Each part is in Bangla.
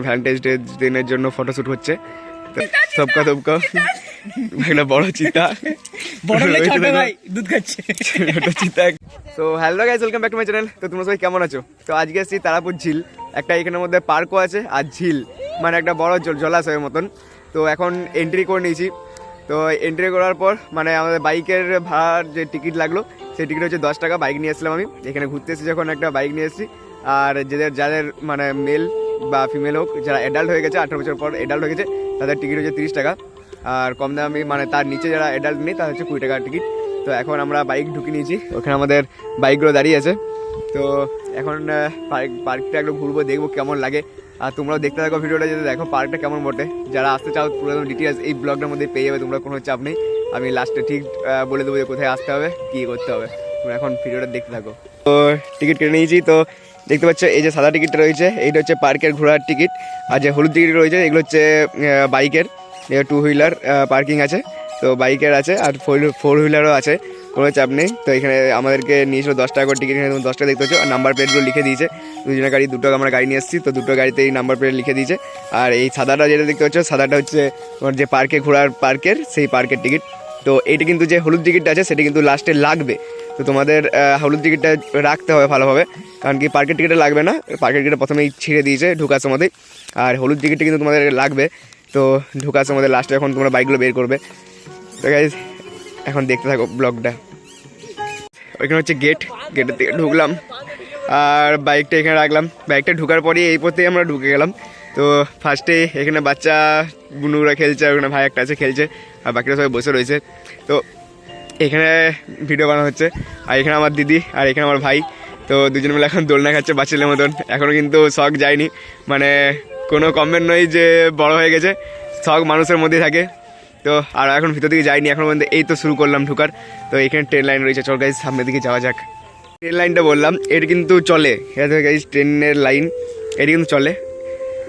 ভ্যালেন্টাইন্স ডে দিনের জন্য ফটোশ্যুট হচ্ছে। সবকা থপকা একটা বড় চিতা। বড় ভাই। দুধ খাচ্ছে। ছোট চিতা। তো hello guys welcome back to my channel তো তোমরা সবাই কেমন আছো? তো আজকে এসেছি তারাপুর ঝিল। একটা এখানের মধ্যে পার্কও আছে আর ঝিল। মানে একটা বড় জল- জলাশয়ের মতন। তো এখন এন্ট্রি করে নিয়েছি। তো এন্ট্রি করার পর মানে আমাদের বাইকের ভাড়ার যে টিকিট লাগল সেই টিকিট হচ্ছে দশ টাকা। বাইক নিয়ে এসেছিলাম আমি। এখানে ঘুরতে এসেছি যখন একটা বাইক নিয়ে এসেছি। আর যাদের যাদের মানে মেল বা ফিমেল হোক, যারা অ্যাডাল্ট হয়ে গেছে, আঠারো বছর পর অ্যাডাল্ট হয়ে গেছে, তাদের টিকিট হচ্ছে তিরিশ টাকা। আর কম দামি মানে তার নিচে যারা অ্যাডাল্ট নেই, তাদের হচ্ছে কুড়ি টাকার টিকিট তো এখন আমরা বাইক ঢুকে নিয়েছি। ওখানে আমাদের বাইকগুলো দাঁড়িয়ে আছে। তো এখন পার্ক পার্কটা একটু ঘুরবো, দেখব কেমন লাগে। আর তোমরাও দেখতে থাকো ভিডিওটা যদি দেখো পার্কটা কেমন বটে। যারা আসতে চাও, পুরো ডিটেলস এই ব্লগটার মধ্যে পেয়ে যাবে, তোমরা কোনো চাপ নেই। আমি লাস্টে ঠিক বলে দেবো যে কোথায় আসতে হবে, কী করতে হবে। তোমরা এখন ভিডিওটা দেখতে থাকো। তো টিকিট কেটে নিয়েছি, তো দেখতে পাচ্ছ, এই যে সাদা টিকিটটা রয়েছে, এইটা হচ্ছে পার্কের ঘোরার টিকিট আর যে হলুদ টিকিট রয়েছে, এগুলো হচ্ছে বাইকের টু হুইলার পার্কিং আছে, তো বাইকের আছে, আর ফোর হুইলারও আছে, কোনো চাপ নেই, তো এখানে আমাদেরকে নিয়েছিল দশ টাকা করে টিকিট এখানে তুমি দশ টাকা দেখতে পাচ্ছ, আর নাম্বার প্লেটগুলো লিখে দিয়েছে, দুজনের গাড়ি, দুটো আমরা গাড়ি নিয়ে এসেছি, তো দুটো গাড়িতে এই নাম্বার প্লেট লিখে দিয়েছে, আর এই সাদাটা যেটা দেখতে পাচ্ছ, সাদাটা হচ্ছে তোমার যে পার্কে ঘোরার পার্কের সেই পার্কের টিকিট তো এইটা কিন্তু যে হলুদ টিকিটটা আছে, সেটা কিন্তু লাস্টে লাগবে তো তোমাদের হলুদ টিকিটটা রাখতে হবে ভালোভাবে। কারণ কি পার্কের টিকিটটা লাগবে না পার্কের টিকিটটা প্রথমেই ছিঁড়ে দিয়েছে ঢুকার সময়তেই। আর হলুদ টিকিটটা কিন্তু তোমাদের লাগবে, তো ঢুকার সময় লাস্টে এখন তোমরা বাইকগুলো বের করবে। তো গাইজ এখন দেখতে থাকো ব্লগটা ওইখানে হচ্ছে গেট গেটের থেকে ঢুকলাম। আর বাইকটা এখানে রাখলাম। বাইকটা ঢুকার পরেই এই পথেই আমরা ঢুকে গেলাম। তো ফার্স্টে এখানে বাচ্চা বুনুরা খেলছে আর ওখানে ভাই একটা আছে, খেলছে। আর বাকিরা সবাই বসে রয়েছে। তো এখানে ভিডিও বানানো হচ্ছে। আর এখানে আমার দিদি আর এখানে আমার ভাই। তো দুজন মিলে এখন দোলনা খাচ্ছে বাচ্চাদের মতন। এখনও কিন্তু শখ যায়নি। মানে কোনো কমেন্ট নয় যে বড় হয়ে গেছে। শখ মানুষের মধ্যেই থাকে। তো আর এখন ভিতর দিকে যাইনি। এখন পর্যন্ত এই তো শুরু করলাম ঢুকার। তো এখানে ট্রেন লাইন রয়েছে। চল গাইজ সামনের দিকে যাওয়া যাক। ট্রেন লাইনটা বললাম, এটা কিন্তু চলে। গাইজ ট্রেনের লাইন এটি কিন্তু চলে।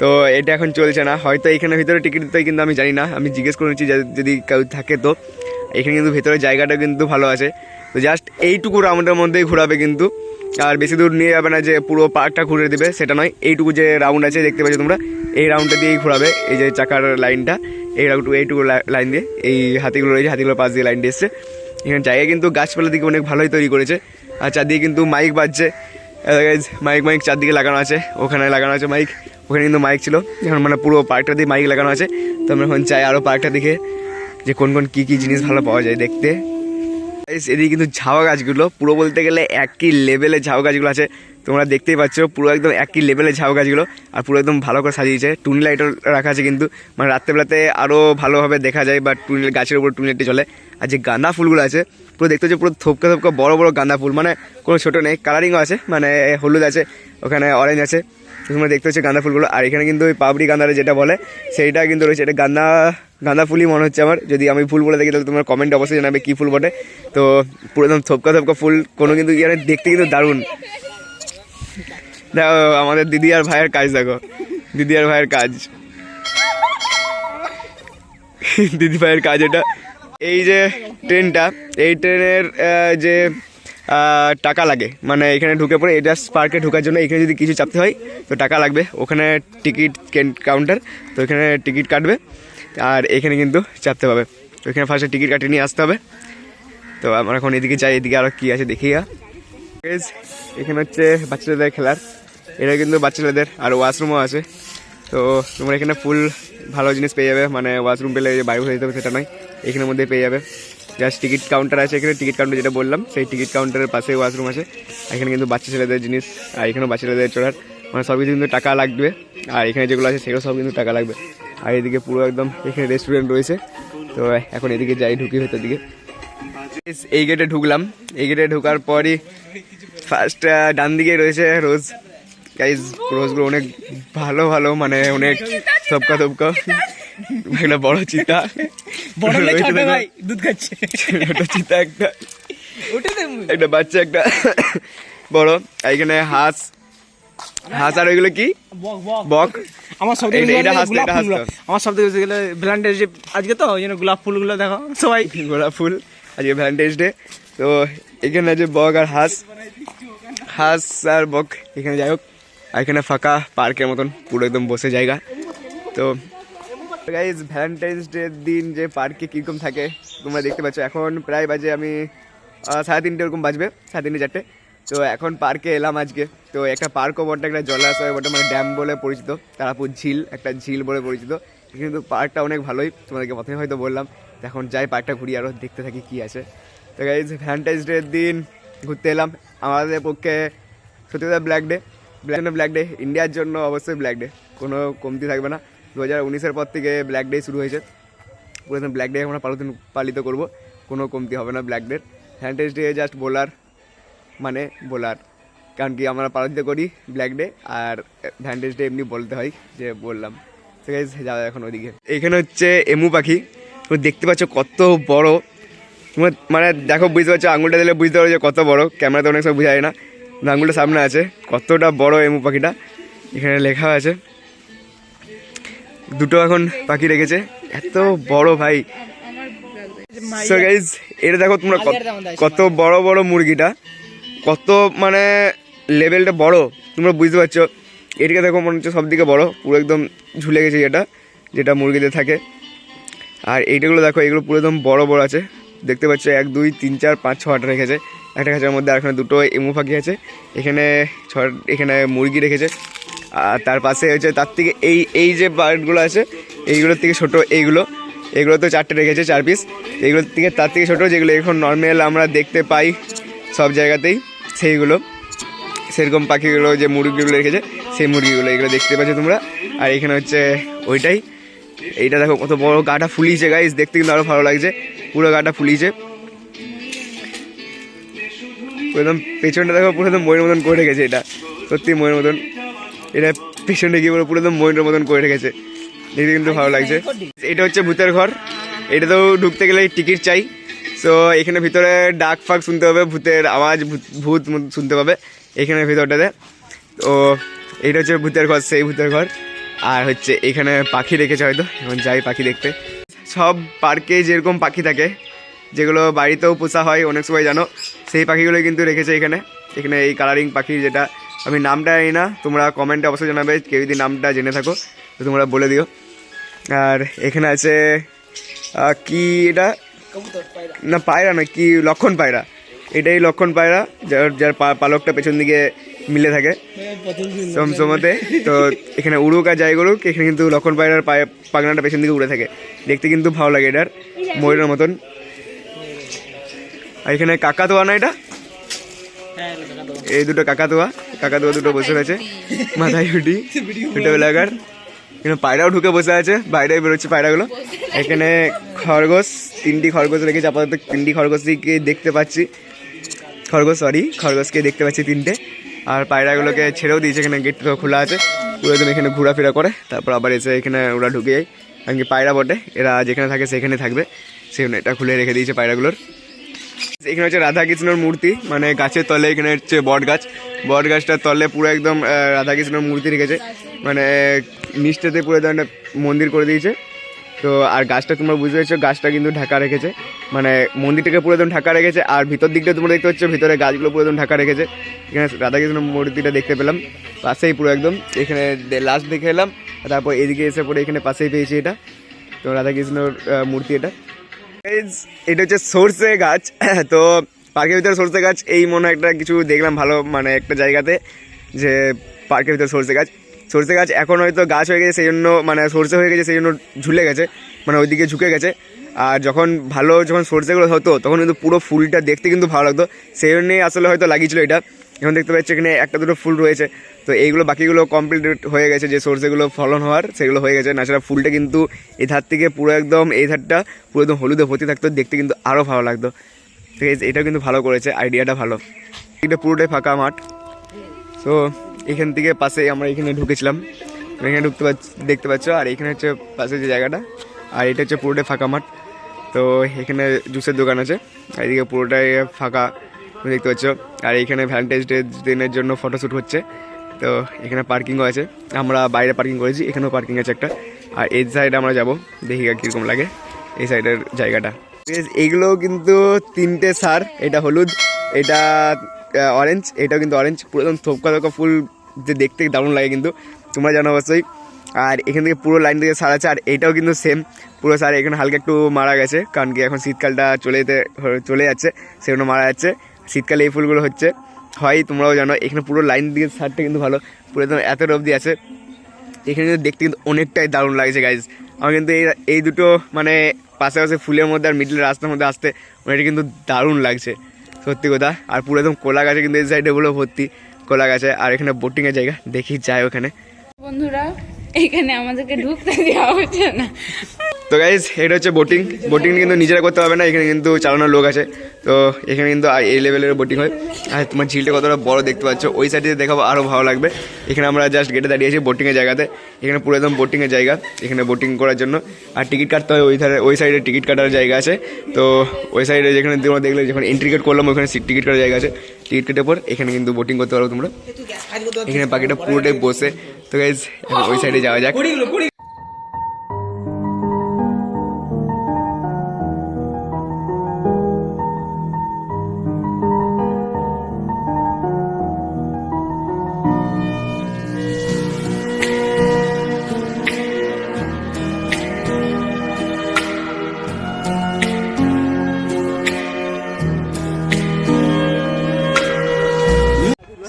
তো এটা এখন চলছে না। হয়তো এখানে ভিতরে টিকিট দিতে কিন্তু আমি জানি না। আমি জিজ্ঞেস করে নিচ্ছি যদি কেউ থাকে তো। এখানে কিন্তু ভেতরে জায়গাটা কিন্তু ভালো আছে। তো জাস্ট এইটুকু রাউন্ডের মধ্যেই ঘোরাবে কিন্তু। আর বেশি দূর নিয়ে যাবে না যে পুরো পার্কটা ঘুরে দেবে, সেটা নয়। এইটুকু যে রাউন্ড আছে, দেখতে পাচ্ছ তোমরা, এই রাউন্ডটা দিয়েই ঘোরাবে। এই যে চাকার লাইনটা, এই রাউন্ড এইটুকু লাইন দিয়ে, এই হাতিগুলো রয়েছে হাতিগুলোর পাশ দিয়ে লাইন দিয়ে এসছে। এখানে জায়গা কিন্তু গাছপালা দিকে অনেক ভালোই তৈরি করেছে। আর চারদিকে কিন্তু মাইক বাজছে। মাইক মাইক চারদিকে লাগানো আছে, ওখানে লাগানো আছে মাইক। ওখানে কিন্তু মাইক ছিল। এখন মানে পুরো পার্কটা দিয়ে মাইক লাগানো আছে। তো আমরা এখন চাই আরও পার্কটা দেখে যে কোন কোন কী কী জিনিস ভালো পাওয়া যায় দেখতে। এদিকে কিন্তু ঝাউ গাছগুলো, পুরো বলতে গেলে একই লেভেলে ঝাউ গাছগুলো আছে। তোমরা দেখতেই পাচ্ছ, পুরো একদম একই লেভেলে ঝাউ গাছগুলো, আর পুরো একদম ভালো করে সাজিয়েছে। টুনি লাইটও রাখা আছে কিন্তু মানে রাত্রেবেলাতে আরও ভালোভাবে দেখা যায়, বা টুনি, গাছের উপর টুনি লাইটে চলে আর যে গাঁদা ফুলগুলো আছে, পুরো দেখতে হচ্ছে পুরো থপকা থপকা বড় বড় গাঁদা ফুল। মানে কোনো ছোটো নেই কালারিংও আছে মানে হলুদ আছে, ওখানে অরেঞ্জ আছে। তোমরা দেখতে হচ্ছে গাঁদা ফুলগুলো। আর এখানে কিন্তু ওই পাবড়ি গাঁদারে যেটা বলে, সেইটা কিন্তু রয়েছে। এটা গাঁদা গাঁদা ফুলই মনে হচ্ছে আমার। যদি আমি ফুল বলে দেখি তাহলে তোমার কমেন্ট অবশ্যই জানাবে কী ফুল বটে। তো পুরো একদম থপকা থপকা ফুল, কোনো কিন্তু ইয়ারে দেখতে কিন্তু দারুণ। দেখো, আমাদের দিদি আর ভাইয়ের কাজ, দেখো। দিদি আর ভাইয়ের কাজ। দিদি ভাইয়ের কাজ এটা। এই যে ট্রেনটা, এই ট্রেনের যে টাকা লাগে। মানে এখানে ঢুকে পড়ে এটা পার্কে ঢোকার জন্য এখানে যদি কিছু চাপতে হয়, তো টাকা লাগবে। ওখানে টিকিট কাউন্টার তো এখানে টিকিট কাটবে। আর এখানে কিন্তু চাপতে হবে। তো এখানে ফার্স্টে টিকিট কাটিয়ে নিয়ে আসতে হবে। তো আমরা এখন এদিকে যাই, এদিকে আরও কী আছে দেখি এখানে হচ্ছে বাচ্চাদের খেলার। এটা কিন্তু বাচ্চাদের, আর ওয়াশরুমও আছে। তো তোমরা এখানে ফুল ভালো জিনিস পেয়ে যাবে। মানে ওয়াশরুম পেলে বাইরে যেতে হবে সেটা নয়। এখানের মধ্যে পেয়ে যাবে। জাস্ট টিকিট কাউন্টার আছে এখানে টিকিট কাউন্টার যেটা বললাম সেই টিকিট কাউন্টারের পাশে ওয়াশরুম আছে। এখানে কিন্তু বাচ্চা ছেলেদের জিনিস আর এখানেও বাচ্চা ছেলেদের চড়ার। মানে সব কিছু কিন্তু টাকা লাগবে আর এখানে যেগুলো আছে সেগুলো সব কিন্তু টাকা লাগবে। আর এদিকে পুরো একদম এখানে রেস্টুরেন্ট রয়েছে তো এখন এদিকে যাই ঢুকি ভেতর দিকে। এই গেটে ঢুকলাম। এই গেটে ঢোকার পরই ফার্স্ট ডান দিকে রয়েছে রোজ গাইজ রোজগুলো অনেক ভালো ভালো মানে অনেক থপকা থপকা একটা বড় চিতা। বড় ছোট ভাই দুধ খাচ্ছে। চিতা একটা। ওটা একটা বাচ্চা একটা। বড় এখানে হাঁস। হাঁস আর ওইগুলো কি? বক আমার সব এটা- এটা ফুলগুলো। আমার সব থেকে গেলে ভ্যালেন্টাইন্স ডে আজকে তো ওই জন্য গোলাপ ফুলগুলো দেখো সবাই। গোলাপ ফুল আজকে ভ্যালেন্টাইন্স ডে তো এখানে আছে বক আর হাঁস। হাঁস আর বক এখানে যাই হোক। আর এখানে ফাঁকা পার্কের মতন পুরো একদম বসে জায়গা। তো গাইজ ভ্যালেন্টাইন্স ডের দিন যে পার্কে কীরকম থাকে, তোমরা দেখতে পাচ্ছ। এখন প্রায় বাজে আমি সাড়ে তিনটে এরকম বাজবে, সাড়ে তিনটে চারটে। তো এখন পার্কে এলাম আজকে। তো একটা পার্কও বটে, একটা জলাশয় বটে মানে ড্যাম বলে পরিচিত, তারাপুর ঝিল, একটা ঝিল বলে পরিচিত। কিন্তু পার্কটা অনেক ভালোই, তোমাদেরকে প্রথমে হয়তো বললাম। এখন যাই পার্কটা ঘুরি আরও দেখতে থাকি কী আছে। তো গাইজ ভ্যালেন্টাইন্স ডের দিন ঘুরতে এলাম। আমাদের পক্ষে সত্যি কথা black day black day black day ইন্ডিয়ার জন্য অবশ্যই ব্ল্যাক ডে কোনো কমতি থাকবে না। দু হাজার উনিশের পর থেকে ব্ল্যাক ডে শুরু হয়েছে। পুরো ব্ল্যাক ডে আমরা পালিত পালিত করব। কোনো কমতি হবে না ব্ল্যাক ডের ভ্যালেন্টাইন্স ডে জাস্ট বোলার মানে বোলার। কারণ কি আমরা পালিত করি ব্ল্যাক ডে আর ভ্যালেন্টাইন্স ডে এমনি বলতে হয় যে বললাম। ঠিক আছে যাওয়া এখন ওদিকে। এখানে হচ্ছে এমু পাখি। তুমি দেখতে পাচ্ছ কত বড়। তোমার মানে দেখো, বুঝতে পারছ, আঙুলটা দিলে বুঝতে পারো যে কত বড়। ক্যামেরাতে অনেক সময় বোঝা যায় না আঙুলটা সামনে আছে। কতটা বড় এমু পাখিটা। এখানে লেখা আছে। দুটো এখন পাখি রেখেছে। এত বড় ভাই। সো এটা দেখো তোমরা কত- বড় বড় মুরগিটা। কত মানে লেভেলটা বড়, তোমরা বুঝতে পারছ। এটাকে দেখো মনে হচ্ছে সব দিকে বড়, পুরো একদম ঝুলে গেছে এটা যেটা মুরগিদের থাকে। আর এইটাগুলো দেখো, এগুলো পুরো একদম বড় বড় আছে। দেখতে পাচ্ছ, এক, দুই, তিন, চার, পাঁচ ছটা রেখেছে। একটা খাঁচার মধ্যে আর এখানে দুটো এমু পাখি আছে। এখানে ছ, এখানে মুরগি রেখেছে। আর তার পাশে হচ্ছে তার থেকে এই এই যে বার্ডগুলো আছে, এইগুলোর থেকে ছোট এইগুলো। এগুলো তো চারটে রেখেছে, চার পিস এইগুলোর থেকে তার থেকে ছোট যেগুলো এখন নর্মাল আমরা দেখতে পাই সব জায়গাতেই, সেইগুলো। সেরকম পাখিগুলো যে মুরগিগুলো রেখেছে, সেই মুরগিগুলো এগুলো দেখতে পাচ্ছ তোমরা। আর এখানে হচ্ছে ওইটাই। এইটা দেখো কত বড় গাটা ফুলিয়েছে গাইস দেখতে কিন্তু আরও ভালো লাগছে। পুরো গাটা ফুলিয়েছে। একদম পেছনটা দেখো, পুরো একদম ময়ূর মতন করে রেখেছে এটা। সত্যি ময়ূর মতন। এটা পেছনে গিয়ে পুরো একদম ময়ূরের মতন করে রেখেছে। দেখতে কিন্তু ভালো লাগছে। এটা হচ্ছে ভূতের ঘর। এটা তো ঢুকতে গেলে টিকিট চাই। সো এখানে ভিতরে ডাক ফাক শুনতে হবে, ভূতের আওয়াজ, ভূত- শুনতে পাবে এখানে ভিতরটাতে। তো, এটা হচ্ছে ভূতের ঘর, সেই ভূতের ঘর। আর হচ্ছে এখানে পাখি রেখেছে হয়তো, এখন যাই পাখি দেখতে। সব পার্কে যেরকম পাখি থাকে, যেগুলো বাড়িতেও পোষা হয়, অনেক সময় জানো, সেই পাখিগুলো কিন্তু রেখেছে এখানে। এখানে এই কালারিং পাখি যেটা আমি নামটা জানি না তোমরা কমেন্টে অবশ্যই জানাবে কেউ যদি নামটা জেনে থাকো তো তোমরা বলে দিও। আর এখানে আছে কি এটা? না পায়রা না কি লক্ষণ পায়রা। এটাই লক্ষণ পায়রা যার যার পা- পালকটা পেছন দিকে মিলে থাকে। সমসমতে তো এখানে উড়ুক আর যাই করুক এখানে কিন্তু লক্ষণ পায়রার পায়ে পাগনাটা পেছন দিকে উড়ে থাকে। দেখতে কিন্তু ভালো লাগে এটার ময়ূরের মতন। আর এখানে কাকাতোয়া না এটা? এই দুটো কাকাতুয়া। কাকাতুয়া দুটো বসে রয়েছে। মাথায় উঠি দুটো এলাকার এখানে পায়রাও ঢুকে বসে আছে বাইরে বেরোচ্ছে পায়রাগুলো। এখানে খরগোশ তিনটি খরগোশ রেখেছে আপাতত তিনটি খরগোশকে দেখতে পাচ্ছি। খরগোশ সরি খরগোশকে দেখতে পাচ্ছি তিনটে। আর পায়রাগুলোকে ছেড়েও দিয়েছে এখানে গেট খোলা আছে। পুরো একদম এখানে ঘোরাফেরা করে তারপর আবার এসে এখানে ওরা ঢুকে যায়। কারণ কি পায়রা বটে এরা যেখানে থাকে সেখানে থাকবে। সেখানে এটা খুলে রেখে দিয়েছে পায়রাগুলোর। এখানে হচ্ছে রাধা কৃষ্ণর মূর্তি মানে গাছের তলে এখানে হচ্ছে বট গাছ বট গাছটার তলে পুরো একদম আহ, রাধা কৃষ্ণর মূর্তি রেখেছে। মানে নিচটাতে পুরো একটা মন্দির করে দিয়েছে। তো আর গাছটা তোমরা বুঝতে পারছ গাছটা কিন্তু ঢাকা রেখেছে। মানে মন্দিরটাকে পুরো একদম ঢাকা রেখেছে আর ভিতর দিকটা তোমরা দেখতে পাচ্ছ ভিতরে গাছগুলো পুরো একদম ঢাকা রেখেছে। এখানে রাধাকৃষ্ণ মূর্তিটা দেখতে পেলাম পাশেই পুরো একদম। এখানে লাস্ট দেখে এলাম তারপর এদিকে এসে পরে এখানে পাশেই পেয়েছি এটা। তো রাধাকৃষ্ণর মূর্তি এটা। এটা হচ্ছে সর্ষে গাছ। তো পার্কের ভিতরে সর্ষে গাছ, এই মনে একটা কিছু দেখলাম ভালো মানে একটা জায়গাতে যে পার্কের ভিতরে সর্ষে গাছ। সর্ষে গাছ এখন হয়তো গাছ হয়ে গেছে সেই জন্য মানে সর্ষে হয়ে গেছে সেই জন্য ঝুলে গেছে মানে ওইদিকে ঝুঁকে গেছে। আর যখন ভালো যখন সর্ষেগুলো হতো, তখন কিন্তু পুরো ফুলটা দেখতে কিন্তু ভালো লাগতো। সেই জন্যই আসলে হয়তো লাগিয়েছিল এটা। এখন দেখতে পাচ্ছি এখানে একটা দুটো ফুল রয়েছে। তো এইগুলো বাকিগুলো কমপ্লিট হয়ে গেছে, যে সর্ষেগুলো ফলন হওয়ার, সেগুলো হয়ে গেছে। নাছাড়া ফুলটা কিন্তু এই ধার থেকে পুরো একদম, এই ধারটা পুরো একদম হলুদে ভর্তি থাকতো, দেখতে কিন্তু আরও ভালো লাগতো। ঠিক আছে, এটাও কিন্তু ভালো করেছে আইডিয়াটা ভালো। এটা পুরোটাই ফাঁকা মাঠ। তো এখান থেকে পাশে আমরা এখানে ঢুকেছিলাম। এখানে ঢুকতে পাচ্ছি, দেখতে পাচ্ছ, আর এখানে হচ্ছে পাশে যে জায়গাটা, আর এটা হচ্ছে পুরোটাই ফাঁকা মাঠ। তো এখানে জুসের দোকান আছে এদিকে পুরোটাই ফাঁকা। তুমি দেখতে পাচ্ছ। আর এখানে ভ্যালেন্টাইন্স ডে দিনের জন্য ফটোশ্যুট হচ্ছে। তো এখানে পার্কিংও আছে। আমরা বাইরে পার্কিং করেছি এখানেও পার্কিং আছে একটা। আর এই সাইডে আমরা যাব। দেখি কীরকম লাগে এই সাইডের জায়গাটা। Guys, এইগুলো কিন্তু তিনটে সার। এটা হলুদ এটা অরেঞ্জ এটাও কিন্তু অরেঞ্জ পুরো একদম থোপকা থোপকা ফুল যে দেখতে দারুণ লাগে কিন্তু। তোমরা জানো অবশ্যই। আর এখান থেকে পুরো লাইন থেকে সার আছে আর এটাও কিন্তু সেম পুরো সার এখানে হালকা একটু মারা গেছে কারণ কি এখন শীতকালটা চলে যেতে চলে যাচ্ছে সেগুলো মারা যাচ্ছে। শীতকালে এই ফুলগুলো হচ্ছে। হয় তোমরাও জানো, এখানে পুরো লাইন দিয়ে সারটা কিন্তু ভালো। পুরো একদম এত অবধি আছে। এখানে কিন্তু দেখতে কিন্তু অনেকটাই দারুণ লাগছে গাইজ আমার কিন্তু এই এই দুটো মানে পাশাপাশি ফুলের মধ্যে আর মিডল রাস্তার মধ্যে আসতে অনেকটা কিন্তু দারুণ লাগছে। সত্যি কথা। আর পুরো একদম কোলা গাছে কিন্তু এই সাইডে গুলো ভর্তি কোলা গাছে। আর এখানে বোটিংয়ের জায়গা, দেখি যায় ওখানে। বন্ধুরা, এখানে আমাদেরকে ঢুকতে দেওয়া হচ্ছে না। তো গাইজ এটা হচ্ছে বোটিং বোটিং কিন্তু নিজেরা করতে হবে না, এখানে কিন্তু চালানোর লোক আছে। তো এখানে কিন্তু এই লেভেলের বোটিং হয়। আর তোমার ঝিলটা কতটা বড় দেখতে পাচ্ছ, ওই সাইডে দেখাবো আরও ভালো লাগবে। এখানে আমরা জাস্ট গেটে দাঁড়িয়ে আছি বোটিংয়ের জায়গাতে। এখানে পুরো একদম বোটিংয়ের জায়গা, এখানে বোটিং করার জন্য। আর টিকিট কাটতে হয় ওই ধারে, ওই সাইডে টিকিট কাটার জায়গা আছে। তো ওই সাইডে যেখানে তোমরা দেখলে, যখন এন্ট্রি গেট করলাম, ওখানে টিকিট কাটার জায়গা আছে। টিকিট কেটে পর এখানে কিন্তু বোটিং করতে পারো তোমরা। এখানে পাখিটা পুরোটাই বসে। তো গাইজ ওই সাইডে যাওয়া যাক।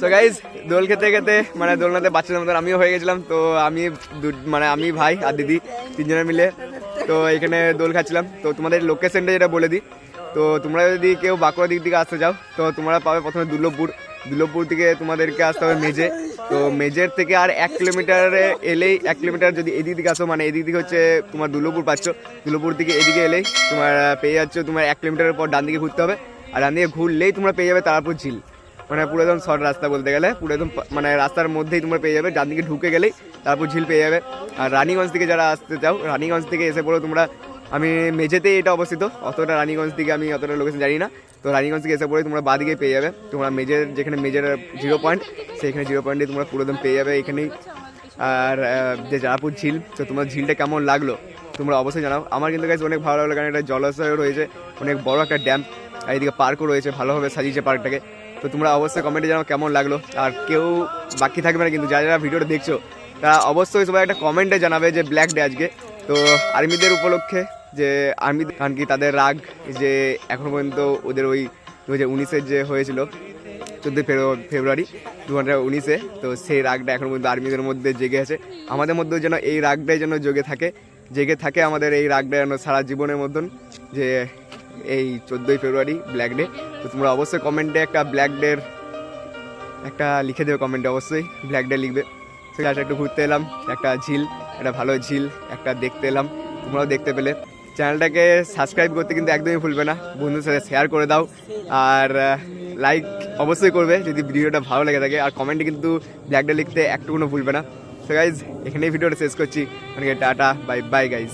সো গাইজ দোল খেতে খেতে মানে দোলনাতে বাচ্চাদের মতন আমিও হয়ে গেছিলাম, তো আমি মানে আমি, ভাই আর দিদি তিনজনে মিলে, তো এখানে দোল খাচ্ছিলাম। তো তোমাদের লোকেশনটা যেটা বলে দিই, তো তোমরা যদি কেউ বাঁকুড়া দিক থেকে আসতে যাও তো তোমরা পাবে প্রথমে দুর্লভপুর। দুর্লভপুর থেকে তোমাদেরকে আসতে হবে মেজে তো মেজের থেকে আর এক কিলোমিটারে এলেই, এক কিলোমিটার যদি এদিক দিকে আসো মানে এদিক দিকে হচ্ছে তোমার দুর্লভপুর পাচ্ছ, দুর্লভপুর থেকে এদিকে এলেই তোমার, পেয়ে যাচ্ছ তোমার এক কিলোমিটারের পর ডান দিকে ঘুরতে হবে। আর ডান দিকে ঘুরলেই তোমরা পেয়ে যাবে তারাপুর ঝিল। মানে পুরো একদম শর্ট রাস্তা বলতে গেলে। পুরো একদম মানে রাস্তার মধ্যেই তোমরা পেয়ে যাবে। ডান দিকে ঢুকে গেলেই তারপর ঝিল পেয়ে যাবে। আর রানীগঞ্জ থেকে যারা আসতে চাও, রানীগঞ্জ থেকে এসে পড়ো তোমরা। আমি মেঝেতেই এটা অবস্থিত। অতটা রানীগঞ্জ থেকে আমি অতটা লোকেশন জানি না। তো রানীগঞ্জ থেকে এসে পড়ে তোমরা বাদিকে পেয়ে যাবে। তোমরা মেজের যেখানে মেজের জিরো পয়েন্ট সেখানে জিরো পয়েন্টে তোমরা পুরো একদম পেয়ে যাবে এখানেই। আর যে জারাপুর ঝিল, তো তোমার ঝিলটা কেমন লাগল? তোমরা অবশ্যই জানাও। আমার কিন্তু কাছে অনেক ভালো লাগল, কারণ এটা জলাশয় রয়েছে। অনেক বড় একটা ড্যাম আর এদিকে পার্কও রয়েছে। ভালোভাবে সাজিয়েছে পার্কটাকে তো তোমরা অবশ্যই কমেন্টে জানাও কেমন লাগল। আর কেউ বাকি থাকবে না, কিন্তু যারা যারা ভিডিওটা দেখছ, তারা অবশ্যই সবাই একটা কমেন্টে জানাবে যে ব্ল্যাক ডে আজকে। তো আর্মিদের উপলক্ষে যে আর্মি কারণ কি তাদের রাগ যে এখনও পর্যন্ত ওদের ওই দু হাজার উনিশের যে হয়েছিল, চোদ্দোই ফেব্রুয়ারি দু হাজার উনিশে, তো সেই রাগটা এখনও পর্যন্ত আর্মিদের মধ্যে জেগে আছে। আমাদের মধ্যেও যেন এই রাগটাই যেন জেগে থাকে জেগে থাকে আমাদের এই রাগটা যেন সারা জীবনের মতন, যে এই চোদ্দোই ফেব্রুয়ারি ব্ল্যাক ডে তো তোমরা অবশ্যই কমেন্টে একটা ব্ল্যাক ডের একটা লিখে দেবে কমেন্টে অবশ্যই ব্ল্যাক ডে লিখবে। আছে একটু ঘুরতে এলাম, একটা ঝিল, একটা ভালো ঝিল, একটা দেখতে এলাম, তোমরাও দেখতে পেলে। চ্যানেলটাকে সাবস্ক্রাইব করতে কিন্তু একদমই ভুলবে না, বন্ধুদের সাথে শেয়ার করে দাও। আর লাইক অবশ্যই করবে, যদি ভিডিওটা ভালো লেগে থাকে। আর কমেন্টে কিন্তু ব্ল্যাক ডে লিখতে একটুকুনো ভুলবে না। তো গাইজ এখানেই ভিডিওটা শেষ করছি। মানে টাটা বাই বাই গাইজ